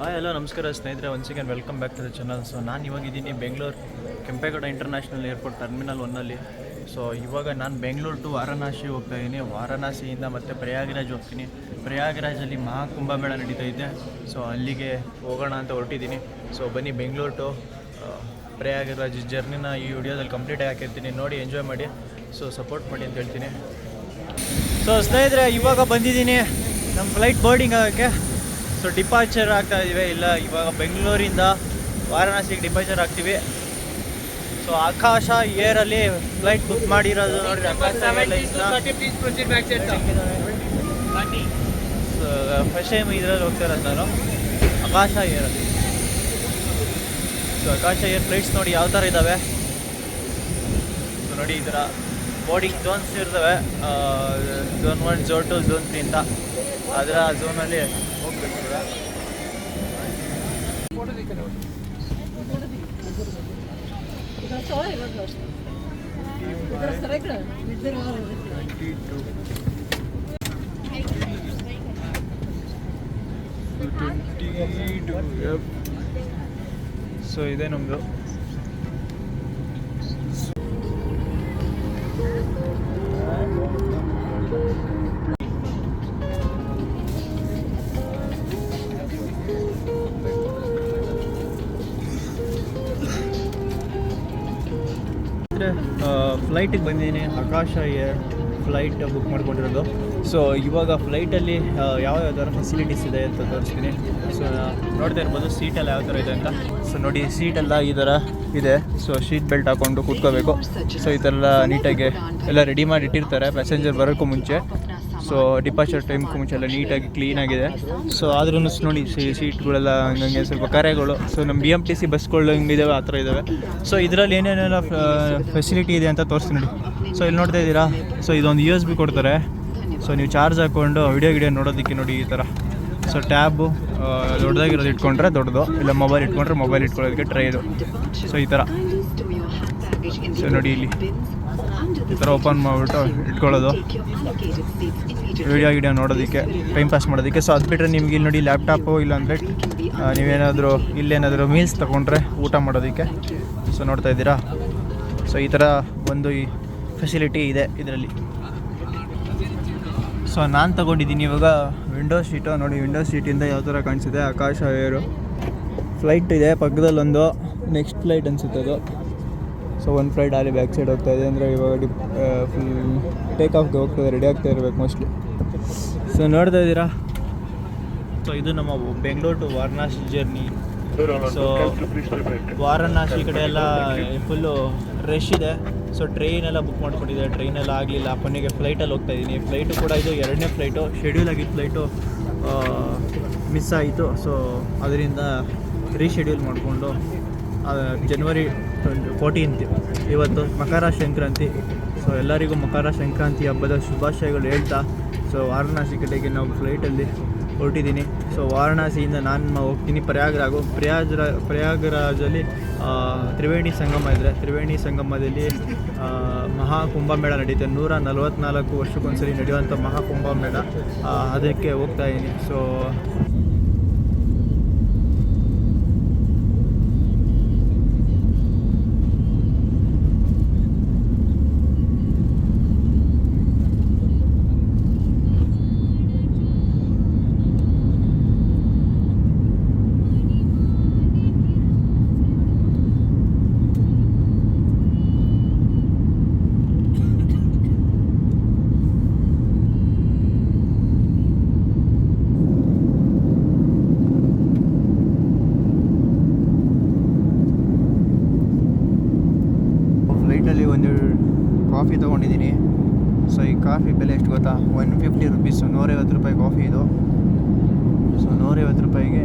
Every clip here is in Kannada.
ಹಾಯ್ ಹಲೋ ನಮಸ್ಕಾರ ಸ್ನೇಹಿತರೆ. Once again welcome back to the channel so ನಾನು ಇವಾಗ ಇದ್ದೀನಿ Bengaluru Kempegowda international airport terminal ಒನ್ನಲ್ಲಿ ಸೊ ಇವಾಗ ನಾನು ಬೆಂಗಳೂರು ಟು ವಾರಣಾಸಿ ಹೋಗ್ತಾ ಇದ್ದೀನಿ. ವಾರಣಾಸಿಯಿಂದ ಮತ್ತೆ ಪ್ರಯಾಗ್ರಾಜ್ ಹೋಗ್ತೀನಿ. ಪ್ರಯಾಗ್ರಾಜಲ್ಲಿ ಮಹಾಕುಂಭಮೇಳ ನಡೀತಾ ಇದೆ. ಸೊ ಅಲ್ಲಿಗೆ ಹೋಗೋಣ ಅಂತ ಹೊರಟಿದ್ದೀನಿ. ಸೊ ಬನ್ನಿ ಬೆಂಗಳೂರು ಟು ಪ್ರಯಾಗ್ರಾಜ್ ಜರ್ನಿನ ಈ ವಿಡಿಯೋದಲ್ಲಿ ಕಂಪ್ಲೀಟಾಗಿ ಹಾಕಿರ್ತೀನಿ. ನೋಡಿ ಎಂಜಾಯ್ ಮಾಡಿ. ಸೊ ಸಪೋರ್ಟ್ ಮಾಡಿ ಅಂತ ಹೇಳ್ತೀನಿ. ಸೊ ಸ್ನೇಹಿತರೆ, ಇವಾಗ ಬಂದಿದ್ದೀನಿ. ನಮ್ಮ ಫ್ಲೈಟ್ ಬೋರ್ಡಿಂಗ್ ಆಗೋಕ್ಕೆ. ಸೊ ಡಿಪಾರ್ಚರ್ ಆಗ್ತಾ ಇದೀವಿ ಇಲ್ಲ ಇವಾಗ ಬೆಂಗಳೂರಿಂದ ವಾರಣಾಸಿಗೆ ಡಿಪಾರ್ಚರ್ ಆಗ್ತೀವಿ. ಸೊ ಆಕಾಶ ಏರಲ್ಲಿ ಫ್ಲೈಟ್ ಬುಕ್ ಮಾಡಿರೋದು ನೋಡ್ರಿ. ಫಸ್ಟ್ ಟೈಮ್ ಇದರಲ್ಲಿ ಹೋಗ್ತಾ ಇರೋದು ನಾನು. ಆಕಾಶ ಏರಲ್ಲಿ ಸೊ ಆಕಾಶ ಏರ್ ಫ್ಲೈಟ್ಸ್ ನೋಡಿ ಯಾವ ಥರ ಇದ್ದಾವೆ ಸೊ ನೋಡಿ ಈ ಥರ ಬೋರ್ಡಿಂಗ್ ಝೋನ್ಸ್ ಇರ್ತವೆ. Zone one zone two zone three ಅಂತ. ಅದರ ಝೋನಲ್ಲಿ ಸೊ ಇದೇ ನಮ್ಮದು ಫ್ಲೈಟಿಗೆ ಬಂದಿದ್ದೀನಿ. ಆಕಾಶ ಏರ್ ಫ್ಲೈಟ್ ಬುಕ್ ಮಾಡ್ಕೊಂಡಿರೋದು. ಸೊ ಇವಾಗ ಫ್ಲೈಟಲ್ಲಿ ಯಾವ ಯಾವ ಥರ ಫೆಸಿಲಿಟೀಸ್ ಇದೆ ಅಂತ ತೋರಿಸ್ತೀನಿ. ಸೊ ನೋಡ್ತಾ ಇರ್ಬೋದು ಸೀಟೆಲ್ಲ ಯಾವ ಥರ ಇದೆ ಅಂತ. ಸೊ ನೋಡಿ ಸೀಟೆಲ್ಲ ಈ ಥರ ಇದೆ. ಸೊ ಶೀಟ್ ಬೆಲ್ಟ್ ಹಾಕ್ಕೊಂಡು ಕೂತ್ಕೋಬೇಕು. ಸೊ ಈ ಥರ ನೀಟಾಗಿ ಎಲ್ಲ ರೆಡಿ ಮಾಡಿ ಇಟ್ಟಿರ್ತಾರೆ. ಪ್ಯಾಸೆಂಜರ್ ಬರೋಕ್ಕೂ ಮುಂಚೆ. ಸೊ ಡಿಪಾರ್ಚರ್ ಟೈಮ್ ಮುಂಚೆಲ್ಲ ನೀಟಾಗಿ ಕ್ಲೀನಾಗಿದೆ ಸೊ ಆದ್ರೂ ನೋಡಿ ಸೀಟ್ಗಳೆಲ್ಲ ಹಂಗಂಗೆ ಸ್ವಲ್ಪ ಕರೆಗಳು. ಸೊ ನಮ್ಮ ಬಿ ಎಂ ಟಿ ಸಿ ಬಸ್ಗಳು ಹಿಂಗಿದಾವೆ, ಆ ಥರ ಇದ್ದಾವೆ ಸೊ ಇದರಲ್ಲಿ ಏನೇನೆಲ್ಲ ಫೆಸಿಲಿಟಿ ಇದೆ ಅಂತ ತೋರಿಸ್ತೀನಿ ನೋಡಿ. ಸೊ ಇಲ್ಲಿ ನೋಡ್ತಾ ಇದ್ದೀರಾ? ಸೊ ಇದೊಂದು ಯು ಎಸ್ ಬಿ ಕೊಡ್ತಾರೆ. ಸೊ ನೀವು ಚಾರ್ಜ್ ಹಾಕ್ಕೊಂಡು ವಿಡಿಯೋ ಗಿಡಿಯೋ ನೋಡೋದಕ್ಕೆ ನೋಡಿ ಈ ಥರ. ಸೊ ಟ್ಯಾಬು ದೊಡ್ಡದಾಗಿರೋದು ಇಟ್ಕೊಂಡ್ರೆ ದೊಡ್ಡದು. ಇಲ್ಲ ಮೊಬೈಲ್ ಇಟ್ಕೊಂಡ್ರೆ ಮೊಬೈಲ್ ಇಟ್ಕೊಳ್ಳೋದಕ್ಕೆ ಟ್ರೈ ಇದು. ಸೊ ಈ ಥರ. ಸೊ ನೋಡಿ ಇಲ್ಲಿ. ಈ ಥರ ಓಪನ್ ಮಾಡಿಬಿಟ್ಟು ಇಟ್ಕೊಳ್ಳೋದು. ವಿಡಿಯೋ ಗಿಡಿಯೋ ನೋಡೋದಕ್ಕೆ ಟೈಮ್ ಪಾಸ್ ಮಾಡೋದಕ್ಕೆ. ಸೊ ಅದು ಬಿಟ್ಟರೆ ನಿಮ್ಗೆ ಇಲ್ಲಿ ನೋಡಿ ಲ್ಯಾಪ್ಟಾಪು ಇಲ್ಲಾಂದರೆ ನೀವೇನಾದರೂ ಇಲ್ಲೇನಾದರೂ ಮೀಲ್ಸ್ ತೊಗೊಂಡ್ರೆ ಊಟ ಮಾಡೋದಕ್ಕೆ. ಸೊ ನೋಡ್ತಾ ಇದ್ದೀರಾ? ಸೊ ಈ ಥರ ಒಂದು ಈ ಫೆಸಿಲಿಟಿ ಇದೆ ಇದರಲ್ಲಿ. ಸೊ ನಾನು ತಗೊಂಡಿದ್ದೀನಿ ಇವಾಗ ವಿಂಡೋ ಸೀಟು ನೋಡಿ ವಿಂಡೋ ಸೀಟಿಂದ ಯಾವ ಥರ ಕಾಣಿಸಿದೆ? ಆಕಾಶ ಏರು. ಫ್ಲೈಟ್ ಇದೆ, ಪಕ್ಕದಲ್ಲೊಂದು ನೆಕ್ಸ್ಟ್ ಫ್ಲೈಟ್ ಅನಿಸುತ್ತೆ ಅದು. ಸೊ ಒಂದು ಫ್ಲೈಟ್ ಅಲ್ಲಿ ಬ್ಯಾಕ್ ಸೈಡ್ ಹೋಗ್ತಾ ಇದೆ ಅಂದರೆ ಇವಾಗ ಡಿ ಫುಲ್ ಟೇಕ್ ಆಫ್ಗೆ ಹೋಗ್ತದೆ. ರೆಡಿ ಆಗ್ತಾ ಇರಬೇಕು ಮೋಸ್ಟ್ಲಿ ಸೊ ನೋಡ್ತಾ ಇದ್ದೀರಾ? ಸೊ ಇದು ನಮ್ಮ Bengaluru to Varanasi journey so Varanasi ಕಡೆ ಎಲ್ಲ ಫುಲ್ಲು ರಶ್ ಇದೆ. ಸೊ ಟ್ರೈನೆಲ್ಲ ಬುಕ್ ಮಾಡ್ಕೊಂಡಿದ್ದೆ. ಟ್ರೈನೆಲ್ಲ ಆಗಲಿಲ್ಲ. ಕೊನೆಗೆ ಫ್ಲೈಟಲ್ಲಿ ಹೋಗ್ತಾ ಇದ್ದೀನಿ. ಫ್ಲೈಟು ಕೂಡ ಇದು ಎರಡನೇ ಫ್ಲೈಟು ಶೆಡ್ಯೂಲ್ ಆಗಿದ್ದ ಫ್ಲೈಟು ಮಿಸ್ ಆಯಿತು. ಸೊ ಅದರಿಂದ ರೀಶೆಡ್ಯೂಲ್ ಮಾಡಿಕೊಂಡು ಜನವರಿ ಫೋರ್ಟೀನ್ತ್ ಇವತ್ತು ಮಕರ ಸಂಕ್ರಾಂತಿ. ಸೊ ಎಲ್ಲರಿಗೂ ಮಕರ ಸಂಕ್ರಾಂತಿ ಹಬ್ಬದ ಶುಭಾಶಯಗಳು ಹೇಳ್ತಾ ಸೊ ವಾರಣಾಸಿ ಕಡೆಗೆ ನಾವು ಫ್ಲೈಟಲ್ಲಿ ಹೊರಟಿದ್ದೀನಿ. ಸೊ ವಾರಣಾಸಿಯಿಂದ ನಾನು ಹೋಗ್ತೀನಿ ಪ್ರಯಾಗ್ರಾಗು. ಪ್ರಯಾಗ್ರ ಪ್ರಯಾಗ್ರಾಜಲ್ಲಿ ತ್ರಿವೇಣಿ ಸಂಗಮ ಇದ್ದರೆ ತ್ರಿವೇಣಿ ಸಂಗಮದಲ್ಲಿ ಆ, ಮಹಾಕುಂಭಮೇಳ ನಡೆಯುತ್ತೆ ನೂರ ನಲವತ್ತ್ನಾಲ್ಕು ವರ್ಷಕ್ಕೊಂದ್ಸರಿ ನಡೆಯುವಂಥ ಮಹಾಕುಂಭಮೇಳ ಕುಂಭಮೇಳ ಅದಕ್ಕೆ ಹೋಗ್ತಾ ಇದ್ದೀನಿ. ಸೊ ಫ್ಲೈಟಲ್ಲಿ ಒಂದು ಕಾಫಿ ತೊಗೊಂಡಿದ್ದೀನಿ ಸೊ ಈ ಕಾಫಿ ಬೆಲೆ ಎಷ್ಟು ಗೊತ್ತಾ ಒನ್ ಫಿಫ್ಟಿ ರುಪೀಸು ನೂರೈವತ್ತು ರೂಪಾಯಿ ಕಾಫಿ ಇದು. ಸೊ ನೂರೈವತ್ತು ರೂಪಾಯಿಗೆ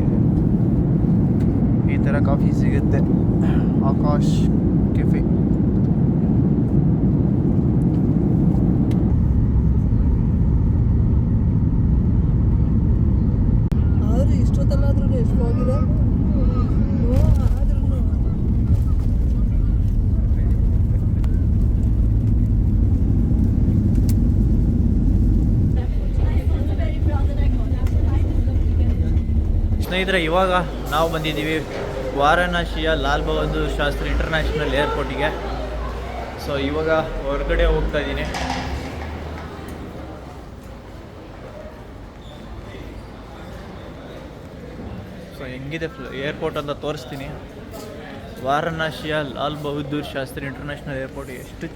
ಈ ಥರ ಕಾಫಿ ಸಿಗುತ್ತೆ. ಆಕಾಶ್ ಕೆಫೆ ಆದ್ರೆ ಇಷ್ಟೊತ್ತಲ್ಲಾದ್ರೂ ಎಷ್ಟು ಹೋಗಿದೆ ಸ್ನೇಹಿತರೆ, ಇವಾಗ ನಾವು ಬಂದಿದ್ದೀವಿ ವಾರಾಣಸಿಯ ಲಾಲ್ ಬಹದ್ದೂರ್ ಶಾಸ್ತ್ರಿ ಇಂಟರ್ನ್ಯಾಷನಲ್ ಏರ್ಪೋರ್ಟಿಗೆ ಸೊ ಇವಾಗ ಹೊರಗಡೆ ಹೋಗ್ತಾ ಇದ್ದೀನಿ. ಸೊ ಹೆಂಗಿದೆ ಏರ್ಪೋರ್ಟ್ ಅಂತ ತೋರಿಸ್ತೀನಿ. ವಾರಾಣಸಿಯ ಲಾಲ್ ಬಹದ್ದೂರ್ ಶಾಸ್ತ್ರಿ ಇಂಟರ್ನ್ಯಾಷನಲ್ ಏರ್ಪೋರ್ಟ್ ಎಷ್ಟು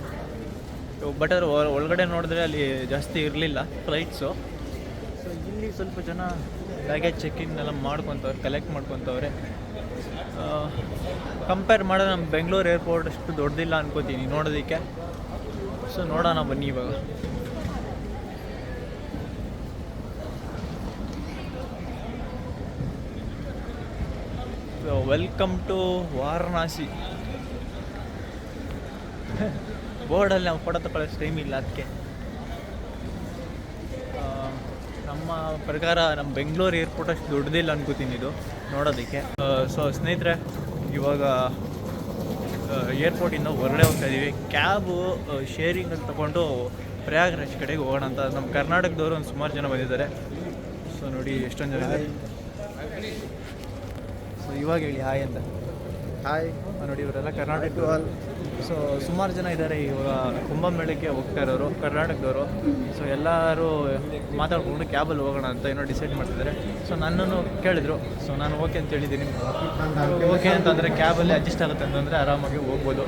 ಬಟ್ ಅದ್ರ ಒಳ- ಒಳಗಡೆ ನೋಡಿದ್ರೆ ಅಲ್ಲಿ ಜಾಸ್ತಿ ಇರಲಿಲ್ಲ ಫ್ಲೈಟ್ಸು ಸೊ ಇಲ್ಲಿ ಸ್ವಲ್ಪ ಜನ ಚೆಕಿಂಗ್ ಎಲ್ಲ ಮಾಡ್ಕೊತವ್ರೆ ಕಲೆಕ್ಟ್ ಮಾಡ್ಕೊತವ್ರೆ. ಕಂಪೇರ್ ಮಾಡಿದ್ರೆ ನಮ್ಮ ಬೆಂಗಳೂರು ಏರ್ಪೋರ್ಟ್ ಅಷ್ಟು ದೊಡ್ಡದಿಲ್ಲ ಅನ್ಕೋತೀನಿ ನೋಡೋದಕ್ಕೆ. ಸೊ ನೋಡೋಣ ಬನ್ನಿ ಇವಾಗ. Welcome to Varanasi. ಬೋರ್ಡಲ್ಲಿ ನಾವು ಫೋಟೋ ತಗೊಳ್ಳೋಷ್ಟು ಟೈಮ್ ಇಲ್ಲ, ಅದಕ್ಕೆ. ನಮ್ಮ ಪ್ರಕಾರ ನಮ್ಮ ಬೆಂಗಳೂರು ಏರ್ಪೋರ್ಟ್ ಅಷ್ಟು ದೊಡ್ಡದಿಲ್ಲ ಅನ್ಕೋತೀನಿ ಇದು ನೋಡೋದಕ್ಕೆ. ಸೊ ಸ್ನೇಹಿತರೆ ಇವಾಗ ಏರ್ಪೋರ್ಟಿಂದ ಹೊರಗಡೆ ಹೋಗ್ತಾ ಇದ್ದೀವಿ ಕ್ಯಾಬು ಶೇರಿಂಗಲ್ಲಿ ತಗೊಂಡು ಪ್ರಯಾಗ್ರಾಜ್ ಕಡೆಗೆ ಹೋಗೋಣ ಅಂತ. ನಮ್ಮ ಕರ್ನಾಟಕದವರು ಒಂದು ಸುಮಾರು ಜನ ಬಂದಿದ್ದಾರೆ. ಸೊ ನೋಡಿ ಎಷ್ಟೊಂದು ಜನ ಇದೆ ಸೊ ಇವಾಗ ಹೇಳಿ ಹಾಯ್ ಅಂತ. ಹಾಯ್ ನೋಡಿ ಇವರೆಲ್ಲ ಕರ್ನಾಟಕ ಸೊ ಸುಮಾರು ಜನ ಇದ್ದಾರೆ ಇವಾಗ ಕುಂಭಮೇಳಕ್ಕೆ ಹೋಗ್ತಾ ಇರೋರು ಕರ್ನಾಟಕದವರು. ಸೊ ಎಲ್ಲರೂ ಮಾತಾಡ್ಕೊಂಡು ಕ್ಯಾಬಲ್ಲಿ ಹೋಗೋಣ ಅಂತ ಏನೋ ಡಿಸೈಡ್ ಮಾಡ್ತಿದ್ದಾರೆ ಸೊ ನನ್ನನ್ನು ಕೇಳಿದ್ರು. ಸೊ ನಾನು ಓಕೆ ಅಂತ ಹೇಳಿದ್ದೀನಿ. ಓಕೆ ಅಂತಂದರೆ ಕ್ಯಾಬಲ್ಲಿ ಅಡ್ಜಸ್ಟ್ ಆಗುತ್ತೆ ಅಂತಂದರೆ ಆರಾಮಾಗಿ ಹೋಗ್ಬೋದು.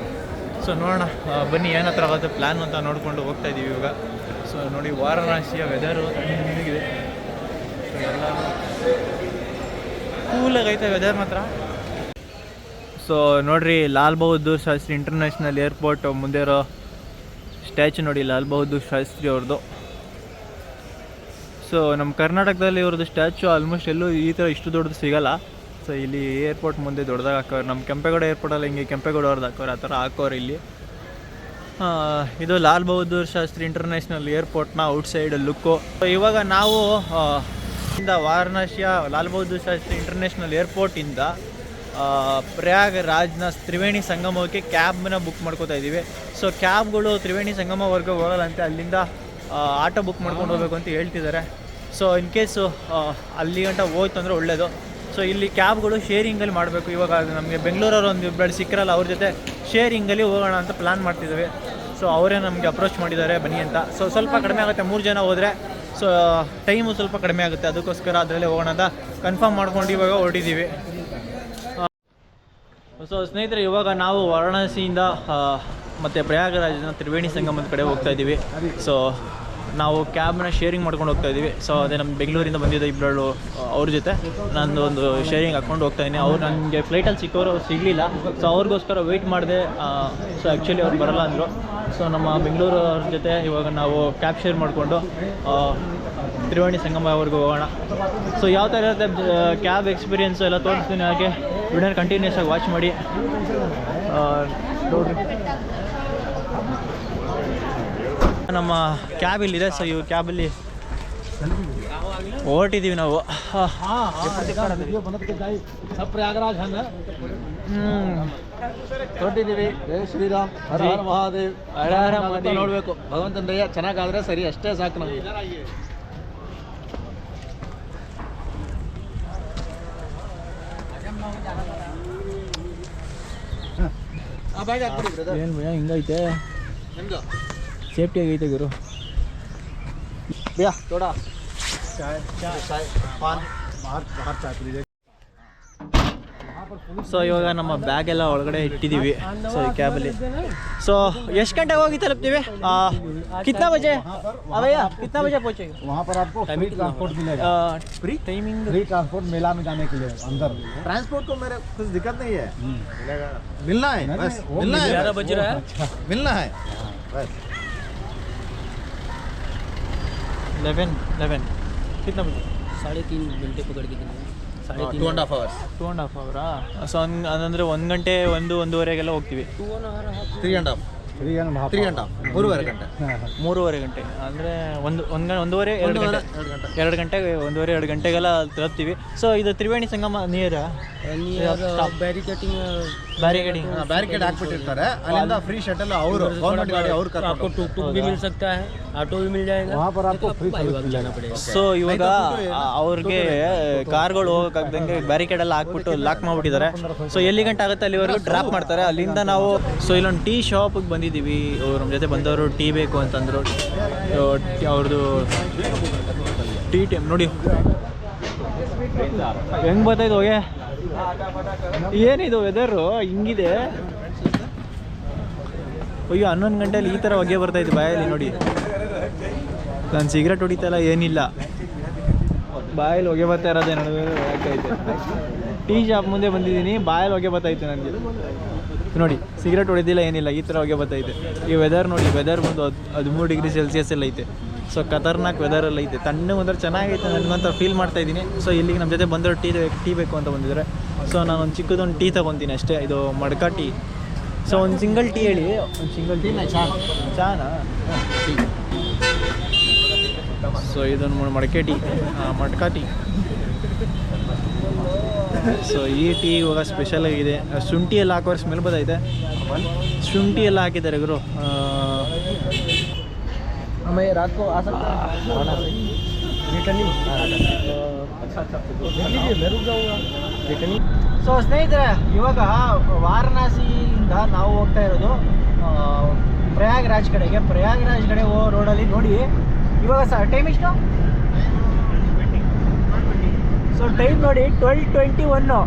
ಸೊ ನೋಡೋಣ. ಬನ್ನಿ ಏನತ್ರ ಆಗುತ್ತೆ ಪ್ಲ್ಯಾನ್ ಅಂತ ನೋಡಿಕೊಂಡು ಹೋಗ್ತಾ ಇದ್ದೀವಿ ಇವಾಗ. ಸೊ ನೋಡಿ ವಾರಣಾಸಿಯ ವೆದರು ಸೊ ಎಲ್ಲ ಕೂಲಾಗೈತೆ ವೆದರ್ ಮಾತ್ರ. ಸೊ ನೋಡ್ರಿ, ಲಾಲ್ ಬಹದ್ದೂರ್ ಶಾಸ್ತ್ರಿ ಇಂಟರ್ನ್ಯಾಷನಲ್ ಏರ್ಪೋರ್ಟ್ ಮುಂದೆ ಇರೋ ಸ್ಟ್ಯಾಚು ನೋಡಿ, ಲಾಲ್ ಬಹದ್ದೂರ್ ಶಾಸ್ತ್ರಿ ಅವ್ರದ್ದು ಸೊ ನಮ್ಮ ಕರ್ನಾಟಕದಲ್ಲಿ ಇವ್ರದ್ದು ಸ್ಟ್ಯಾಚು ಆಲ್ಮೋಸ್ಟ್ ಎಲ್ಲೂ ಈ ಥರ ಇಷ್ಟು ದೊಡ್ಡದು ಸಿಗಲ್ಲ. ಸೊ ಇಲ್ಲಿ ಏರ್ಪೋರ್ಟ್ ಮುಂದೆ ದೊಡ್ಡದಾಗಿ ಹಾಕೋರು ನಮ್ಮ ಕೆಂಪೇಗೌಡ ಏರ್ಪೋರ್ಟಲ್ಲಿ ಹಿಂಗೆ ಕೆಂಪೇಗೌಡ ಅವ್ರದ್ದು ಹಾಕೋರು, ಆ ಥರ ಹಾಕೋರು ಇಲ್ಲಿ. ಇದು ಲಾಲ್ ಬಹದ್ದೂರ್ ಶಾಸ್ತ್ರಿ ಇಂಟರ್ನ್ಯಾಷನಲ್ ಏರ್ಪೋರ್ಟ್ನ ಔಟ್ಸೈಡ್ ಲುಕ್ಕು ಇವಾಗ ನಾವು ಇಂದ ವಾರಣಾಸಿಯ ಲಾಲ್ ಬಹದ್ದೂರ್ ಶಾಸ್ತ್ರಿ ಇಂಟರ್ನ್ಯಾಷನಲ್ ಏರ್ಪೋರ್ಟಿಂದ ಪ್ರಯಾಗರಾಜ್ನ ತ್ರಿವೇಣಿ ಸಂಗಮಕ್ಕೆ ಕ್ಯಾಬ್ನ ಬುಕ್ ಮಾಡ್ಕೋತಾ ಇದ್ದೀವಿ. ಸೊ, ಕ್ಯಾಬ್ಗಳು ತ್ರಿವೇಣಿ ಸಂಗಮವರೆಗೂ ಹೋಗಲ್ಲಂತೆ ಅಲ್ಲಿಂದ ಆಟೋ ಬುಕ್ ಮಾಡ್ಕೊಂಡು ಹೋಗ್ಬೇಕು ಅಂತ ಹೇಳ್ತಿದ್ದಾರೆ. ಸೊ, ಇನ್ ಕೇಸು ಅಲ್ಲಿ ಗಂಟ ಹೋಯ್ತು ಅಂದರೆ ಒಳ್ಳೆಯದು ಸೊ, ಇಲ್ಲಿ ಕ್ಯಾಬ್ಗಳು ಶೇರಿಂಗಲ್ಲಿ ಮಾಡಬೇಕು. ಇವಾಗ ನಮಗೆ ಬೆಂಗಳೂರವ್ರು ಒಂದು ಇಬ್ಬರು ಸಿಕ್ಕರಲ್ಲ ಅವ್ರ ಜೊತೆ ಶೇರಿಂಗಲ್ಲಿ ಹೋಗೋಣ ಅಂತ ಪ್ಲ್ಯಾನ್ ಮಾಡ್ತಿದ್ದೀವಿ. ಸೊ, ಅವರೇ ನಮಗೆ ಅಪ್ರೋಚ್ ಮಾಡಿದ್ದಾರೆ, ಬನ್ನಿ ಅಂತ. ಸೊ, ಸ್ವಲ್ಪ ಕಡಿಮೆ ಆಗುತ್ತೆ. ಮೂರು ಜನ ಹೋದರೆ, ಸೊ, ಟೈಮು ಸ್ವಲ್ಪ ಕಡಿಮೆ ಆಗುತ್ತೆ. ಅದಕ್ಕೋಸ್ಕರ ಅದರಲ್ಲೇ ಹೋಗೋಣ ಅಂತ ಕನ್ಫರ್ಮ್ ಮಾಡ್ಕೊಂಡು ಇವಾಗ ಹೊರಟಿದ್ದೀವಿ. ಸೊ ಸ್ನೇಹಿತರೆ, ಇವಾಗ ನಾವು ವಾರಣಾಸಿಯಿಂದ ಮತ್ತು ಪ್ರಯಾಗರಾಜನ ತ್ರಿವೇಣಿ ಸಂಗಮದ ಕಡೆ ಹೋಗ್ತಾ ಇದ್ದೀವಿ. ಸೊ ನಾವು ಕ್ಯಾಬ್ನ ಶೇರಿಂಗ್ ಮಾಡ್ಕೊಂಡು ಹೋಗ್ತಾ ಇದ್ದೀವಿ. ಸೊ ಅದೇ ನಮ್ಮ ಬೆಂಗಳೂರಿಂದ ಬಂದಿದ್ದ ಇಬ್ಬರು ಅವ್ರ ಜೊತೆ ನಾನು ಒಂದು ಶೇರಿಂಗ್ ಹಾಕ್ಕೊಂಡು ಹೋಗ್ತಾ ಇದ್ದೀನಿ. ಅವ್ರು ನನಗೆ ಫ್ಲೈಟಲ್ಲಿ ಸಿಕ್ಕೋರು ಸಿಗಲಿಲ್ಲ. ಸೊ ಅವ್ರಿಗೋಸ್ಕರ ವೆಯ್ಟ್ ಮಾಡಿದೆ ಸೊ ಆ್ಯಕ್ಚುಲಿ ಅವ್ರು ಬರಲ್ಲ ಅಂದರು. ಸೊ ನಮ್ಮ ಬೆಂಗಳೂರು ಅವ್ರ ಜೊತೆ ಇವಾಗ ನಾವು ಕ್ಯಾಬ್ ಶೇರ್ ಮಾಡಿಕೊಂಡು ತ್ರಿವೇಣಿ ಸಂಗಮವರೆಗೂ ಹೋಗೋಣ. ಸೊ ಯಾವ ಥರ ಇರುತ್ತೆ ಕ್ಯಾಬ್ ಎಕ್ಸ್ಪೀರಿಯೆನ್ಸು ಎಲ್ಲ ತೋರಿಸ್ತೀನಿ ಹಾಗೆ. ವಿಡಿಯೋನ ಕಂಟಿನ್ಯೂಸ್ ಆಗಿ ವಾಚ್ ಮಾಡಿ. ನಮ್ಮ ಕ್ಯಾಬ್ ಇಲ್ಲಿದೆ ಸೊ ಇವು ಕ್ಯಾಬಲ್ಲಿ ಹೊರಟಿದ್ದೀವಿ ನಾವು. ಹೊರಟಿದ್ದೀವಿ ಜಯ ಶ್ರೀರಾಮ್. ಹರ ಮಹಾದೇವ್. ನೋಡಬೇಕು. ಭಗವಂತನ ದಯ ಚೆನ್ನಾಗಾದ್ರೆ ಸರಿ ಅಷ್ಟೇ ಸಾಕು ನಮಗೆ. ಸೈಡ್ ಹಾಕ್ಬಿಡಿ ಬ್ರದರ್ ಏನು ಭಯ ಹಿಂಗೈತೆ ನಿಮ್ದು ಸೇಫ್ಟಿಯಾಗಿ ಐತೆ ಗುರು ಭಯ ತೋಡ ಚಾಯ್ ಚಾಯ್ ಪಾನ್ ಬಾಹರ್ ಬಾಹರ್ ಚಾಯ್ सो इव नम बेलगे ಎಲ್ಲ सो ಇಟ್ಟಿದ್ದೀವಿ. सो एंटे ಕ್ಯಾಬಲ್ಲಿ तल्ती कितना बजे ಹೋಗಿ कितना बजे ಬಜೆ? वहाँ पर आपको फ्री ट्रांसपोर्ट मिलेगा। फ्री टाइमिंग फ्री ट्रांसपोर्ट मेला में जाने के लिए अंदर। ट्रांसपोर्ट को मेरे कुछ दिक्कत नहीं है। हम्म। मिलना है बस। मिलना है। ग्यारह बज रहा है। अच्छा। मिलना है। बस। इलेवन इलेवन कितना बजे? साढ़े तीन घंटे पकड़ के दिन two and half hours two and half ಅವರಾ ಸೊ ಹಂಗೆ ಅಂದರೆ ಒಂದು ಗಂಟೆ ಒಂದು ಒಂದೂವರೆಗೆಲ್ಲ ಹೋಗ್ತೀವಿ. Three and half three and half three and half ಮೂರುವರೆ ಗಂಟೆ ಮೂರುವರೆ ಗಂಟೆ ಅಂದರೆ ಒಂದು ಒಂದು ಒಂದೂವರೆ ಎರಡು ಗಂಟೆ ಎರಡು ಗಂಟೆಗೆ ಒಂದೂವರೆ ಎರಡು ಗಂಟೆಗೆಲ್ಲ ತಲುಪ್ತೀವಿ ಸೊ ಇದು ತ್ರಿವೇಣಿ ಸಂಗಮ ನೀರ बैरिकेटिंग ಬ್ಯಾರಿಗೇಡಿಂಗ್ ಬ್ಯಾರಿಕೇಡ್ ಹಾಕ್ಬಿಟ್ಟಿರ್ತಾರೆ ಅಲ್ಲಿಂದ ಫ್ರೀ ಶಟಲ್ ಅವರು ಗೌರ್ಮೆಂಟ್ ಗಾಡಿ ಅವ್ರು आपको टुक टुक भी मिल सकता है ऑटो भी मिल जाएगा वहाँ पर आपको फ्री जाना पड़ेगा ಸೊ ಇವಾಗ ಆ- ಅವ್ರಿಗೆ ಕಾರ್ಗಳು ಹೋಗೋಕ್ಕಾಗ್ದಂಗೆ ಬ್ಯಾರಿಕೇಡ್ ಎಲ್ಲ ಹಾಕ್ಬಿಟ್ಟು ಲಾಕ್ ಮಾಡ್ಬಿಟ್ಟಿದ್ದಾರೆ ಸೊ ಎಲ್ಲಿ ಗಂಟೆ ಆಗುತ್ತೆ ಅಲ್ಲಿವರೆಗೂ ಡ್ರಾಪ್ ಮಾಡ್ತಾರೆ ಅಲ್ಲಿಂದ ನಾವು ಸೊ ಇಲ್ಲೊಂದು ಟೀ ಶಾಪಿಗೆ ಬಂದಿದ್ದೀವಿ ಅವ್ರು ನಮ್ಮ ಜೊತೆ ಬಂದವರು ಟೀ ಬೇಕು ಅಂತಂದರು. ಅವ್ರದ್ದು ಟೀ ಟೈಮ್ ನೋಡಿ. ಹೆಂಗೆ ಬರ್ತಾಯಿದ್ದು ಹೋಗೆ? ಏನಿದು ವೆದರು ಹಿಂಗಿದೆ. ಅಯ್ಯೋ, ಹನ್ನೊಂದು ಗಂಟೆಯಲ್ಲಿ ಈ ಥರ ಹೊಗೆ ಬರ್ತಾಯಿದ್ದು ಬಾಯಲ್ಲಿ ನೋಡಿ. ನಾನು ಸಿಗರೆಟ್ ಹೊಡಿತಲ್ಲ ಏನಿಲ್ಲ. ಬಾಯಲ್ಲಿ ಹೊಗೆ ಬರ್ತಾ ಇರೋದೇ ಟೀ ಶಾಪ್ ಮುಂದೆ ಬಂದಿದ್ದೀನಿ, ಬಾಯಲ್ಲಿ ಹೊಗೆ ಬರ್ತೈತೆ ನನಗೆ ನೋಡಿ ಸಿಗರೆಟ್ ಹೊಡೆದಿಲ್ಲ ಏನಿಲ್ಲ ಈ ಥರ ಹೊಗೆ ಬರ್ತೈತೆ. ಈ ವೆದರ್ ನೋಡಿ ವೆದರ್ ಬಂದು ಹದ್ ಹದಿಮೂರು ಡಿಗ್ರಿ ಸೆಲ್ಸಿಯಸ್ ಎಲ್ಲ ಐತೆ. ಸೊ ಖತರ್ನಾಕ್ ವೆದರ್ ಎಲ್ಲ ಐತೆ. ತಣ್ಣಗೆ ಬಂದ್ರೆ ಚೆನ್ನಾಗೈತೆ ನನಗಂತ ಫೀಲ್ ಮಾಡ್ತಾ ಇದ್ದೀನಿ. ಸೊ ಇಲ್ಲಿಗೆ ನಮ್ಮ ಜೊತೆ ಬಂದರೆ ಟೀ ಟೀ ಬೇಕು ಅಂತ ಬಂದಿದ್ದಾರೆ. ಸೊ ನಾನು ಒಂದು ಚಿಕ್ಕದೊಂದು ಟೀ ತೊಗೊತೀನಿ ಅಷ್ಟೇ ಇದು ಮಡ್ಕ ಟೀ. ಸೊ ಒಂದು ಸಿಂಗಲ್ ಟೀ ಹೇಳಿ. ಒಂದು ಸಿಂಗಲ್ ಟೀ ಚಾ. ಚಾನಾ? ಸೊ ಇದೊಂದು ಮಡಕೆ ಟೀ ಮಡ್ಕಾ ಟೀ. ಸೊ ಈ ಟೀ ಇವಾಗ ಸ್ಪೆಷಲ್ ಆಗಿದೆ. ಶುಂಠಿ ಎಲ್ಲ ಹಾಕೋರ್ ಸ್ಮೆಲ್ ಬದೈತೆ ಶುಂಠಿ ಎಲ್ಲ ಹಾಕಿದ್ದಾರೆ ಗುರು. ಆಮೇಲೆ ರಾತ್ರಿ ಸೊ ಸ್ನೇಹಿತರೆ ಇವಾಗ ವಾರಣಾಸಿಯಿಂದ ನಾವು ಹೋಗ್ತಾ ಇರೋದು ಪ್ರಯಾಗ್ ರಾಜ್ ಕಡೆಗೆ. ಪ್ರಯಾಗ್ ರಾಜ್ ಕಡೆ ಹೋಗೋ ರೋಡಲ್ಲಿ ನೋಡಿ. ಇವಾಗ ಸರ್ ಟೈಮ್ ಇಷ್ಟು ಸೊ ಟೈಮ್ ನೋಡಿ twelve twenty one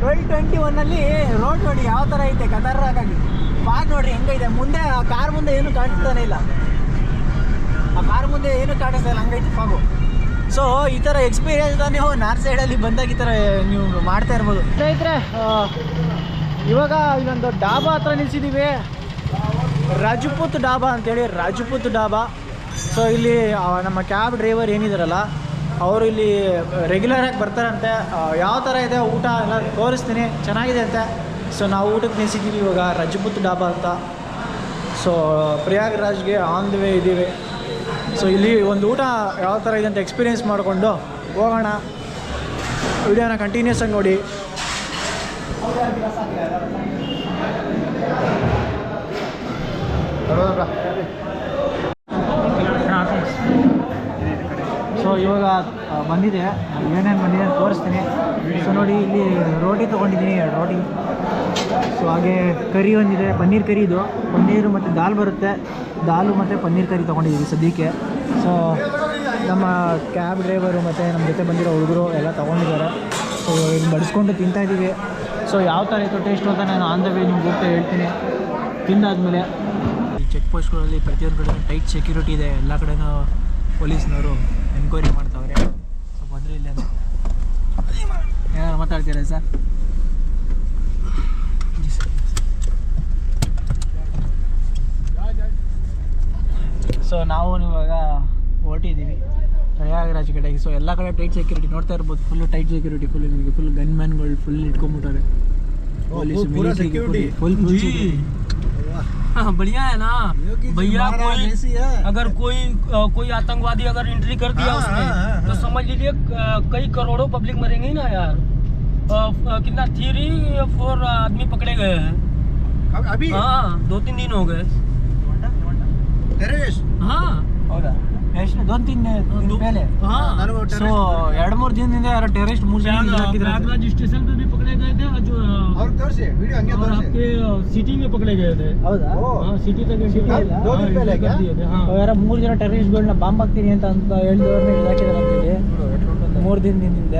twelve twenty ಒನ್ನಲ್ಲಿ ರೋಡ್ ನೋಡಿ ಯಾವ ಥರ ಐತೆ? ಖತರ್ನಾಕಾಗಿ ಫಾಗ್ ಹೆಂಗೆ ಹೆಂಗೈತೆ? ಮುಂದೆ, ಆ ಕಾರ್ ಮುಂದೆ ಏನು ಕಾಣಿಸ್ತಾನೆ ಇಲ್ಲ. ಆ ಕಾರ್ ಮುಂದೆ ಏನು ಕಾಣಿಸ್ತಾ ಇಲ್ಲ? ಹಂಗೈತೆ ಫಾಗು. ಸೊ ಈ ಥರ ಎಕ್ಸ್ಪೀರಿಯನ್ಸ್ ನೀವು ನಾರ್ತ್ ಸೈಡಲ್ಲಿ ಬಂದಾಗ ಈ ಥರ ನೀವು ಮಾಡ್ತಾ ಇರ್ಬೋದು. ಸ್ನೇಹಿತರೆ ಇವಾಗ ಇಲ್ಲೊಂದು ಡಾಬಾ ಹತ್ರ ನಿಲ್ಸಿದ್ದೀವಿ ರಾಜಪೂತ್ ಡಾಬಾ ಅಂತೇಳಿ, ರಾಜಪೂತ್ ಡಾಬಾ. ಸೊ ಇಲ್ಲಿ ನಮ್ಮ ಕ್ಯಾಬ್ ಡ್ರೈವರ್ ಏನಿದಾರಲ್ಲ ಅವರು ಇಲ್ಲಿ ರೆಗ್ಯುಲರ್ ಆಗಿ ಬರ್ತಾರಂತೆ. ಯಾವ ಥರ ಇದೆ ಊಟ ಎಲ್ಲ ತೋರಿಸ್ತೀನಿ. ಚೆನ್ನಾಗಿದೆ ಅಂತೆ. ಸೊ ನಾವು ಊಟಕ್ಕೆ ನಿಲ್ಸಿದ್ದೀವಿ ಇವಾಗ. ರಜಪುತ್ ಡಾಬಾ ಅಂತ. ಸೊ ಪ್ರಯಾಗ್ರಾಜ್ಗೆ ಆನ್ ದ ವೇ ಇದ್ದೀವಿ. ಸೊ ಇಲ್ಲಿ ಒಂದು ಊಟ ಯಾವ ಥರ ಇದೆ ಅಂತ ಎಕ್ಸ್ಪೀರಿಯೆನ್ಸ್ ಮಾಡಿಕೊಂಡು ಹೋಗೋಣ. ವಿಡಿಯೋನ ಕಂಟಿನ್ಯೂಸ್ ಆಗಿ ನೋಡಿ. ಸೊ ಇವಾಗ ಬಂದಿದೆ. ಏನೇನು ಬಂದಿದೆ ಅಂತ ತೋರಿಸ್ತೀನಿ. ಸೊ ನೋಡಿ, ಇಲ್ಲಿ ರೋಟಿ ತೊಗೊಂಡಿದ್ದೀನಿ ರೋಟಿ. ಸೊ ಹಾಗೆ ಕರಿ ಒಂದಿದೆ, ಪನ್ನೀರ್ ಕರಿ ಇದು. ಪನ್ನೀರು ಮತ್ತು ದಾಲ್ ಬರುತ್ತೆ. ದಾಲು ಮತ್ತು ಪನ್ನೀರ್ ಕರಿ ತೊಗೊಂಡಿದ್ದೀವಿ ಸದ್ಯಕ್ಕೆ. ಸೊ ನಮ್ಮ ಕ್ಯಾಬ್ ಡ್ರೈವರು ಮತ್ತು ನಮ್ಮ ಜೊತೆ ಬಂದಿರೋ ಹುಡುಗರು ಎಲ್ಲ ತೊಗೊಂಡಿದ್ದಾರೆ. ಸೊ ಇಲ್ಲಿ ಬಡಿಸ್ಕೊಂಡು ತಿಂತಾ ಇದ್ದೀವಿ. ಸೊ ಯಾವ ಥರ ಇತ್ತು ಟೇಸ್ಟ್ ಅಂತ ನಾನು ಆನ್ ದ ವೇ ನಿಮ್ಗೆ ಹೇಳ್ತೀನಿ. ತಿಂದಾದ್ಮೇಲೆ. ಈ ಚೆಕ್ ಪೋಸ್ಟ್ಗಳಲ್ಲಿ ಪ್ರತಿಯೊಂದು ಕಡೆ ಟೈಟ್ ಸೆಕ್ಯೂರಿಟಿ ಇದೆ. ಎಲ್ಲ ಕಡೆನೂ ಪೊಲೀಸ್ನವರು ಎನ್ಕ್ವೈರಿ ಮಾಡ್ತಾವ್ರೆ. ಸ್ವಲ್ಪ ಬಂದರೆ ಇಲ್ಲ ಏನಾದ್ರು ಏನಾರು ಮಾತಾಡ್ತೀರಾ ಸರ್? ಸೊ ನಾವು ಇವಾಗ ಹೊರಟಿದ್ದೀವಿ. ಪ್ರಯಾಗರಾಜ್ ಕಡೆಗೆ. ಸೊ ಎಲ್ಲ ಕಡೆ ಟೈಟ್ ಸೆಕ್ಯೂರಿಟಿ ನೋಡ್ತಾ ಇರ್ಬೋದು. ಫುಲ್ ಟೈಟ್ ಸೆಕ್ಯೂರಿಟಿ ಫುಲ್ ನಿಮಗೆ ಫುಲ್ ಗನ್ಮ್ಯಾನ್ಗಳು ಫುಲ್ ಇಟ್ಕೊಂಬಿಟ್ಟಾರೆ ಪೊಲೀಸ್. ಫುಲ್ ಫುಲ್ हाँ, हाँ, बढ़िया है ना। भैया कोई अगर कोई कोई आतंकवादी अगर एंट्री कर दिया उसने तो समझ लीजिए कई करोड़ों पब्लिक मरेंगे ना यार। कितना थ्री फोर आदमी पकड़े गए हैं। अभी? हाँ दो तीन दिन हो गए। ಎಷ್ಟು ದೊಂದು ತಿನ್ दो- ಮೇಲೆ हाँ ನನಗೂ ಸೊ ಎರಡು ಮೂರು ದಿನದಿಂದ ಯಾರೋ ಟೆರರಿಸ್ಟ್ ಮೂರು ಜನ ಹಾಕಿದ್ರೆ प्रयागराज स्टेशन पे भी पकड़े गए थे और जो अ, ಅವ್ರಿಗೆ ತೋರಿಸಿ ವಿಡಿಯೋ ಹಂಗೆ और ತೋರಿಸಿ आपके सिटी में पकड़े गए थे ಹೌದಾ ಓ हाँ सिटी तक entry City कर- ಇಲ್ಲ? दो दिन हाँ, पहले entry क्या? कर दिए थे हाँ ಯಾರೋ ಮೂರು ಜನ ಟೆರರಿಸ್ಟ್ಗಳನ್ನ ಬಾಂಬ್ ಹಾಕ್ತೀನಿ ಅಂತ ಅಂತ ಹೇಳಿದವ್ರನ್ನ ಹಿಡಿದಾಕಿದ್ದಾರೆ ಅಂತೇಳಿ ಮೂರು ದಿನದಿಂದ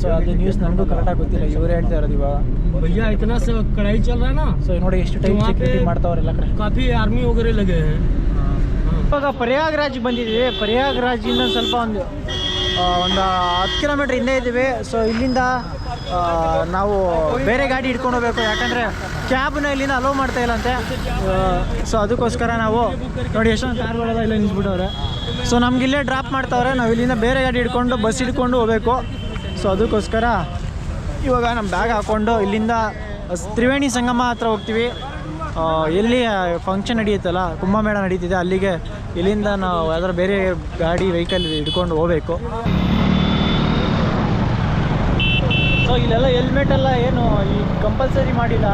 ಸೊ ಅದು ನ್ಯೂಸ್ ನನಗೂ ಕರೆಕ್ಟಾಗಿ ಗೊತ್ತಿಲ್ಲ ಇವರೇ ಹೇಳ್ತಾ ಇರೋದು ಇವಾಗ भैया इतना सा कड़ाई चल रहा है ना ಸೊ ನೋಡಿ ಎಷ್ಟು ಟೈಮ್ वहाँ पे- ಸೆಕ್ಯೂರಿಟಿ ಮಾಡ್ತಾವ್ರೆ ಎಲ್ಲ ಕಡೆ काफी आर्मी वगैरह लगे हैं हाँ। ಇವಾಗ ಪ್ರಯಾಗ್ರಾಜ್ ಬಂದಿದ್ದೀವಿ. ಪ್ರಯಾಗ್ರಾಜಿಂದ ಸ್ವಲ್ಪ ಒಂದು ಒಂದು ಹತ್ತು ಕಿಲೋಮೀಟ್ರ್ ಹಿಂದೆ ಇದ್ದೀವಿ. ಸೊ ಇಲ್ಲಿಂದ ನಾವು ಬೇರೆ ಗಾಡಿ ಹಿಡ್ಕೊಂಡು ಹೋಗ್ಬೇಕು. ಯಾಕಂದರೆ ಕ್ಯಾಬ್ನ ಇಲ್ಲಿಂದ ಅಲೋ ಮಾಡ್ತಾ ಇಲ್ಲ ಅಂತೆ ಸೊ ಅದಕ್ಕೋಸ್ಕರ ನಾವು ನೋಡಿ ಎಷ್ಟೊಂದು ಕಾರ್ಗಳೆಲ್ಲ ಇಲ್ಲ ನಿಲ್ಸ್ಬಿಟ್ಟವ್ರೆ. ಸೊ ನಮ್ಗೆ ಇಲ್ಲೇ ಡ್ರಾಪ್ ಮಾಡ್ತಾವ್ರೆ. ನಾವು ಇಲ್ಲಿಂದ ಬೇರೆ ಗಾಡಿ ಹಿಡ್ಕೊಂಡು ಬಸ್ ಹಿಡ್ಕೊಂಡು ಹೋಗ್ಬೇಕು. ಸೊ ಅದಕ್ಕೋಸ್ಕರ ಇವಾಗ ನಮ್ಮ ಬ್ಯಾಗ್ ಹಾಕ್ಕೊಂಡು ಇಲ್ಲಿಂದ ತ್ರಿವೇಣಿ ಸಂಗಮ ಹತ್ರ ಹೋಗ್ತೀವಿ. ಎಲ್ಲಿ ಫಂಕ್ಷನ್ ನಡೆಯುತ್ತಲ್ಲ, ಕುಂಭಮೇಳ ನಡೀತಿದೆ, ಅಲ್ಲಿಗೆ ಇಲ್ಲಿಂದ ನಾವು ಯಾವ್ದಾದ್ರು ಬೇರೆ ಗಾಡಿ ವೆಹಿಕಲ್ ಹಿಡ್ಕೊಂಡು ಹೋಗ್ಬೇಕು. ಸೊ ಇಲ್ಲೆಲ್ಲ ಹೆಲ್ಮೆಟ್ ಎಲ್ಲ ಏನು, ಈ ಕಂಪಲ್ಸರಿ ಮಾಡಿಲ್ಲ.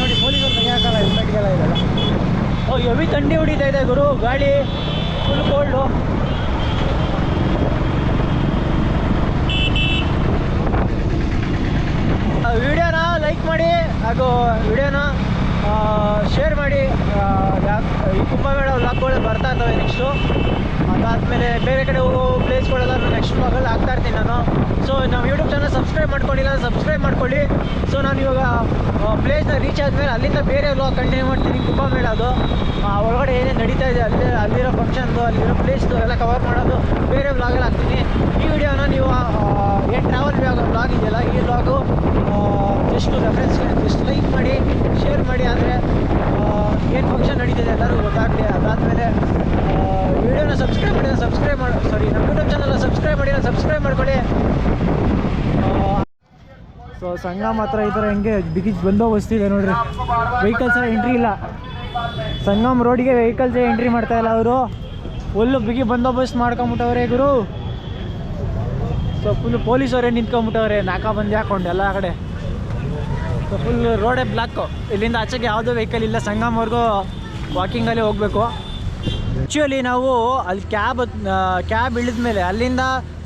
ನೋಡಿ, ಪೊಲೀಸರು ತೆಗಿಯಾಕಲ್ಲ ಹೆಲ್ಮೆಟ್ಗೆಲ್ಲ ಇದೆಲ್ಲ ಓ ಎವಿ ಥಂಡಿ ಹೊಡಿತಾ ಇದೆ ಗುರು ಗಾಡಿ ಫುಲ್ ಕೋಲ್ಡು ವಿಡಿಯೋನ ಲೈಕ್ ಮಾಡಿ, ಹಾಗೂ ವಿಡಿಯೋನ ಶೇರ್ ಮಾಡಿ ಈ ಕುಂಭಮೇಳ ವ್ಲಾಗ್ಗಳು ಬರ್ತಾ ಇದ್ದಾವೆ ನೆಕ್ಸ್ಟು ಅದಾದಮೇಲೆ ಬೇರೆ ಕಡೆ ಹೋಗೋ ಪ್ಲೇಸ್ಗಳೆಲ್ಲ ನೆಕ್ಸ್ಟ್ ವ್ಲಾಗಲ್ಲಿ ಹಾಕ್ತಾ ಇರ್ತೀನಿ ನಾನು. ಸೊ ನಾವು ಯೂಟ್ಯೂಬ್ ಚಾನಲ್ ಸಬ್ಸ್ಕ್ರೈಬ್ ಮಾಡ್ಕೊಂಡಿಲ್ಲ ಸಬ್ಸ್ಕ್ರೈಬ್ ಮಾಡ್ಕೊಳ್ಳಿ. ಸೊ ನಾನು ಇವಾಗ ಪ್ಲೇಸ್ನ ರೀಚ್ ಆದಮೇಲೆ ಅಲ್ಲಿಂದ ಬೇರೆ ವ್ಲಾಗ್ ಕಂಟಿನ್ಯೂ ಮಾಡ್ತೀನಿ ಕುಂಭಮೇಳ ಅದು ಒಳಗಡೆ ಏನೇನು ನಡೀತಾ ಇದೆ, ಅಲ್ಲಿ, ಅಲ್ಲಿರೋ ಫಂಕ್ಷನ್ದು ಅಲ್ಲಿರೋ ಪ್ಲೇಸ್ದು ಎಲ್ಲ ಕವರ್ ಮಾಡೋದು ಬೇರೆ ವ್ಲಾಗಲ್ಲಿ ಹಾಕ್ತೀನಿ. ಈ ವಿಡಿಯೋನ ನೀವು ಏನು ಟ್ರಾವೆಲ್ ವ್ಲಾಗ್ ಇದೆಯಲ್ಲ, ಈ vlog just reference just like ಮಾಡಿ ಶೇರ್ ಮಾಡಿ ಆದರೆ ಏನು ಫಂಕ್ಷನ್ ನಡೀತಿದೆ ಎಲ್ಲರೂ ಗೊತ್ತಾಗಲಿ. ಅದಾದಮೇಲೆ ವಿಡಿಯೋನ ಸಬ್ಸ್ಕ್ರೈಬ್ ಮಾಡಿ ಸಬ್ಸ್ಕ್ರೈಬ್ ಮಾಡಿ ಸಾರಿ ನಮ್ಮ ಯೂಟ್ಯೂಬ್ ಚಾನಲ್ನ ಸಬ್ಸ್ಕ್ರೈಬ್ ಮಾಡಿ ಸಬ್ಸ್ಕ್ರೈಬ್ ಮಾಡ್ಕೊಳ್ಳಿ. ಸೊ ಸಂಘ ಮಾತ್ರ ಈ ಥರ ಹೆಂಗೆ ಬಿಗಿ ಬಂದೋಬಸ್ತಿದೆ ನೋಡ್ರಿ. ವೆಹಿಕಲ್ಸ್ ಎಂಟ್ರಿ ಇಲ್ಲ. ಸಂಗಮ್ ರೋಡಿಗೆ ವೆಹಿಕಲ್ಸ್ ಎಂಟ್ರಿ ಮಾಡ್ತಾ ಇಲ್ಲ ಅವರು. ಫುಲ್ಲು ಬಿಗಿ ಬಂದೋಬಸ್ತ್ ಮಾಡ್ಕೊಂಬಿಟ್ಟವ್ರೆ ಗುರು. So full ಪೊಲೀಸವರೇ ನಿಂತ್ಕೊಂಬಿಟ್ಟವ್ರೆ. ನಾಕಾ ಬಂದಿ ಹಾಕೊಂಡು ಎಲ್ಲ ಕಡೆ. ಫುಲ್ ರೋಡೇ ಬ್ಲಾಕು ಇಲ್ಲಿಂದ ಆಚೆಗೆ ಯಾವುದೋ ವೆಹಿಕಲ್ ಇಲ್ಲ. ಸಂಗಮ್ವರೆಗೂ ವಾಕಿಂಗಲ್ಲಿ ಹೋಗಬೇಕು. ಆ್ಯಕ್ಚುಲಿ ನಾವು ಅಲ್ಲಿ ಕ್ಯಾಬ್ ಕ್ಯಾಬ್ ಇಳಿದ ಮೇಲೆ ಅಲ್ಲಿಂದ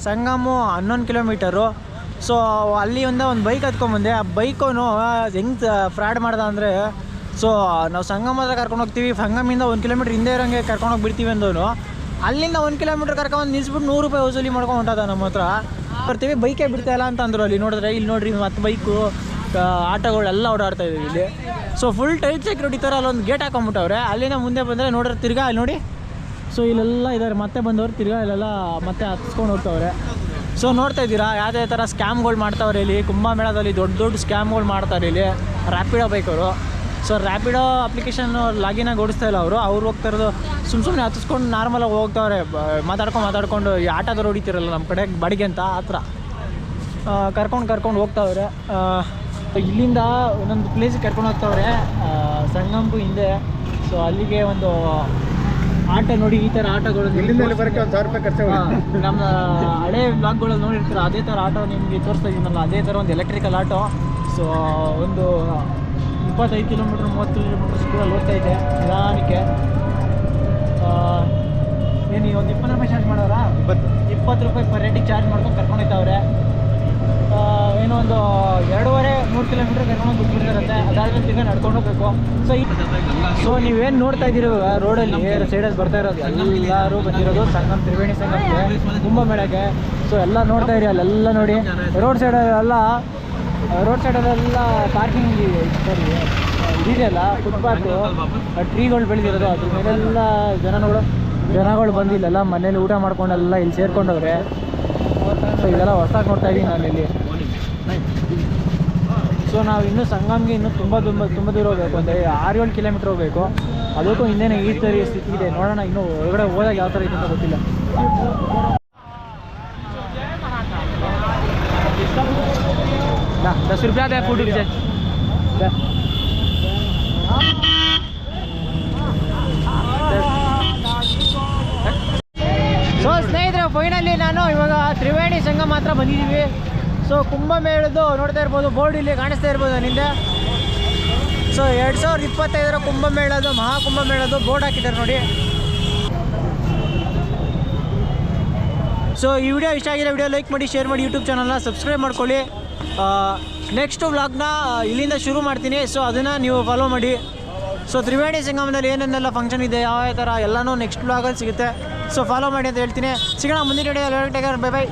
ಸಂಗಮು ಹನ್ನೊಂದು ಕಿಲೋಮೀಟರು ಸೊ ಅಲ್ಲಿಂದ ಒಂದು ಬೈಕ್ ಹತ್ಕೊಂಬಂದೆ ಆ ಬೈಕೋನು ಹೆಂಗೆ ಫ್ರಾಡ್ ಮಾಡ್ದೆ ಅಂದರೆ ಸೊ ನಾವು ಸಂಗಮ ಹತ್ರ ಕರ್ಕೊಂಡು ಹೋಗ್ತೀವಿ. ಸಂಗಮಿಂದ ಒಂದು ಕಿಲೋಮೀಟ್ರ್ ಹಿಂದೆ ಇರೋಂಗೆ ಕರ್ಕೊಂಡು ಹೋಗ್ಬಿಡ್ತೀವಿ ಅಂದವನು. ಅಲ್ಲಿಂದ ಒಂದು ಕಿಲೋಮೀಟ್ರ್ ಕರ್ಕೊಂಡು ನಿಲ್ಸ್ಬಿಟ್ಟು ನೂರು ರೂಪಾಯಿ ವಸೂಲಿ ಮಾಡ್ಕೊಂಡು ಹೊಂಟದ ನಮ್ಮ ಹತ್ರ. ಬರ್ತೀವಿ. ಬೈಕೇ ಬಿಡ್ತಾಯಿಲ್ಲ ಅಂತ ಅಲ್ಲಿ. ನೋಡಿದ್ರೆ, ಇಲ್ಲಿ ನೋಡ್ರಿ, ಮತ್ತೆ ಬೈಕು ಆಟೋಗಳೆಲ್ಲ ಓಡಾಡ್ತಾ ಇದ್ದೀವಿ ಇಲ್ಲಿ. ಸೊ ಫುಲ್ ಟೈಟ್ ಸೆಕ್ಯೂರಿಟಿ ಥರ ಅಲ್ಲೊಂದು ಗೇಟ್ ಹಾಕೊಂಬಿಟ್ಟವ್ರೆ ಅಲ್ಲಿಂದ ಮುಂದೆ ಬಂದರೆ ನೋಡಿದ್ರೆ ತಿರ್ಗಾ ಅಲ್ಲಿ ನೋಡಿ. ಸೊ ಇಲ್ಲೆಲ್ಲ ಇದ್ದಾರೆ ಮತ್ತೆ ಬಂದವರು ತಿರ್ಗಾ ಇಲ್ಲೆಲ್ಲ ಮತ್ತೆ ಹತ್ಸ್ಕೊಂಡು ಹೋಗ್ತವ್ರೆ. ಸೊ ನೋಡ್ತಾ ಇದ್ದೀರಾ? ಯಾವುದೇ ಥರ ಸ್ಕ್ಯಾಮ್ಗಳು ಮಾಡ್ತಾವ್ರೆ ಇಲ್ಲಿ? ಕುಂಭಮೇಳದಲ್ಲಿ ದೊಡ್ಡ ದೊಡ್ಡ ಸ್ಕ್ಯಾಮ್ಗಳು ಮಾಡ್ತಾರೆ ಇಲ್ಲಿ. ರ್ಯಾಪಿಡೋ ಬೈಕವರು ಸೊ ರ್ಯಾಪಿಡೋ ಅಪ್ಲಿಕೇಶನ್ ಲಾಗಿನಾಗಿ ಓಡಿಸ್ತಾ ಇಲ್ಲ ಅವರು. ಅವ್ರು ಹೋಗ್ತಾ ಇರೋದು ಸುಮ್ಮ ಸುಮ್ಮನೆ ಹತ್ತಿಸ್ಕೊಂಡು ನಾರ್ಮಲಾಗಿ ಹೋಗ್ತಾವ್ರೆ. ಮಾತಾಡ್ಕೊಂಡು ಮಾತಾಡ್ಕೊಂಡು ಈ ಆಟೋದವ್ರು ಹೊಡಿತಿರಲ್ಲ ನಮ್ಮ ಕಡೆ, ಬಾಡಿಗೆ ಅಂತ, ಆ ಥರ ಕರ್ಕೊಂಡು ಕರ್ಕೊಂಡು ಹೋಗ್ತಾವ್ರೆ. ಇಲ್ಲಿಂದ ಒಂದೊಂದು ಪ್ಲೇಸಿಗೆ ಕರ್ಕೊಂಡು ಹೋಗ್ತಾವ್ರೆ ಸಂಗಂಪು ಹಿಂದೆ. ಸೊ ಅಲ್ಲಿಗೆ ಒಂದು ಆಟ ನೋಡಿ ಈ ಥರ ಆಟಗಳು ನಮ್ಮ ಹಳೆ ಬ್ಲಾಗ್ಗಳಲ್ಲಿ ನೋಡಿರ್ತಾರೆ ಅದೇ ಥರ ಆಟೋ ನಿಮಗೆ ತೋರಿಸ್ತಾ ಇದ್ದೀನಲ್ಲ ಅದೇ ಥರ ಒಂದು ಎಲೆಕ್ಟ್ರಿಕಲ್ ಆಟೋ. ಸೊ ಒಂದು ಇಪ್ಪತ್ತೈದು ಕಿಲೋಮೀಟ್ರ್ ಮೂವತ್ತು ಕಿಲೋಮೀಟ್ರ್ ಸ್ಪೀಡಲ್ಲಿ ಹೋಗ್ತಾ ಇದೆ ನಿಧಾನಕ್ಕೆ. ಏನು ಒಂದು ಇಪ್ಪತ್ತು ರೂಪಾಯಿ ಚಾರ್ಜ್ ಮಾಡೋರಾ? ಇಪ್ಪತ್ತು. ಇಪ್ಪತ್ತು ರೂಪಾಯಿ ಪರ್ ರೇಟಿಗೆ ಚಾರ್ಜ್ ಮಾಡ್ಕೊಂಡು ಏನೋ ಒಂದು ಎರಡೂವರೆ ಮೂರು ಕಿಲೋಮೀಟ್ರ್ ಕರ್ಕೊಂಡು ಬಿಟ್ಬಿಟ್ಟಿರುತ್ತೆ ಅದಾದ್ಮೇಲೆ ತಿರ್ಗ ನಡ್ಕೊಂಡು ಹೋಗ್ಬೇಕು ಸೊ ಈ ಸೊ ನೀವೇನು ನೋಡ್ತಾ ಇದ್ದೀರಿ ಇವಾಗ ರೋಡಲ್ಲಿ? ಸೈಡಲ್ಲಿ ಬರ್ತಾ ಇರೋದು ಎಲ್ಲರೂ ಬಂದಿರೋದು ಸಂಗಮ್ ತ್ರಿವೇಣಿ ಸಂಗಮಕ್ಕೆ ಕುಂಭಮೇಳಕ್ಕೆ. ಸೊ ಎಲ್ಲ ನೋಡ್ತಾ ಇರಿ ಅಲ್ಲೆಲ್ಲ ನೋಡಿ. ರೋಡ್ ಸೈಡಲ್ಲೆಲ್ಲ ರೋಡ್ ಸೈಡಲ್ಲೆಲ್ಲ ಪಾರ್ಕಿಂಗ್ ಸಾರಿ ಇದೆಯಲ್ಲ ಫುಟ್ಪಾತು ಟ್ರೀಗಳು ಬೆಳೆದಿರೋದು. ಅದ್ರ ಮೇಲೆಲ್ಲ ಜನಗಳು ಜನಗಳು ಬಂದಿಲ್ಲೆಲ್ಲ ಮನೇಲಿ ಊಟ ಮಾಡ್ಕೊಂಡೆಲ್ಲ ಇಲ್ಲಿ ಸೇರ್ಕೊಂಡವ್ರೆ ಸೊ ಇದೆಲ್ಲ ಹೊಸ ನೋಡ್ತಾ ಇದ್ದೀನಿ ನಾನು ಇಲ್ಲಿ ಸೊ ನಾವು ಇನ್ನೂ ಸಂಗಮ್ಗೆ ಇನ್ನೂ ತುಂಬ ತುಂಬ ತುಂಬ ದೂರ ಹೋಗಬೇಕು. ಅಂದರೆ ಆರು ಏಳು ಕಿಲೋಮೀಟ್ರ್ ಹೋಗಬೇಕು. ಅದಕ್ಕೂ ಹಿಂದೆನೇ ಈ ಥರ ಸ್ಥಿತಿ ಇದೆ. ನೋಡೋಣ ಇನ್ನೂ ಹೊರಗಡೆ ಹೋದಾಗ ಯಾವ ಥರ ಇದೆ ಅಂತ ಗೊತ್ತಿಲ್ಲ. ದಸ್ ರೂಪಾಯಿ ಅದೇ ಫುಡ್ ಇದೆ ಸೊ ಸ್ನೇಹಿತರೆ ಫೈನಲಿ ನಾನು ಇವಾಗ ತ್ರಿವೇಣಿ ಸಂಗಮ ಮಾತ್ರ ಬಂದಿದ್ದೀವಿ. ಸೊ ಕುಂಭಮೇಳದ್ದು ನೋಡ್ತಾ ಇರ್ಬೋದು, ಬೋರ್ಡ್ ಇಲ್ಲಿ ಕಾಣಿಸ್ತಾ ಇರ್ಬೋದು ನಿಂದ. ಸೊ ಎರಡು ಸಾವಿರದ ಇಪ್ಪತ್ತೈದರ ಕುಂಭಮೇಳದ್ದು ಮಹಾಕುಂಭಮೇಳದ್ದು ಬೋರ್ಡ್ ಹಾಕಿದ್ದಾರೆ ನೋಡಿ. ಸೊ ಈ ವಿಡಿಯೋ ಇಷ್ಟ ಆಗಿದೆ ವಿಡಿಯೋ ಲೈಕ್ ಮಾಡಿ, ಶೇರ್ ಮಾಡಿ ಯೂಟ್ಯೂಬ್ ಚಾನಲ್ನ ಸಬ್ಸ್ಕ್ರೈಬ್ ಮಾಡ್ಕೊಳ್ಳಿ. ನೆಕ್ಸ್ಟ್ ವ್ಲಾಗ್ನ ಇಲ್ಲಿಂದ ಶುರು ಮಾಡ್ತೀನಿ. ಸೊ ಅದನ್ನು ನೀವು ಫಾಲೋ ಮಾಡಿ. ಸೊ ತ್ರಿವೇಣಿ ಸಂಗಮದಲ್ಲಿ ಏನೇನೆಲ್ಲ ಫಂಕ್ಷನ್ ಇದೆ, ಯಾವ ಯಾವ ಥರ ಎಲ್ಲನೂ ನೆಕ್ಸ್ಟ್ ವ್ಲಾಗಲ್ಲಿ ಸಿಗುತ್ತೆ. ಸೊ ಫಾಲೋ ಮಾಡಿ ಅಂತ ಹೇಳ್ತೀನಿ. ಸಿಗೋಣ ಮುಂದಿನ ವಿಡಿಯೋ ಬೈ ಬೈ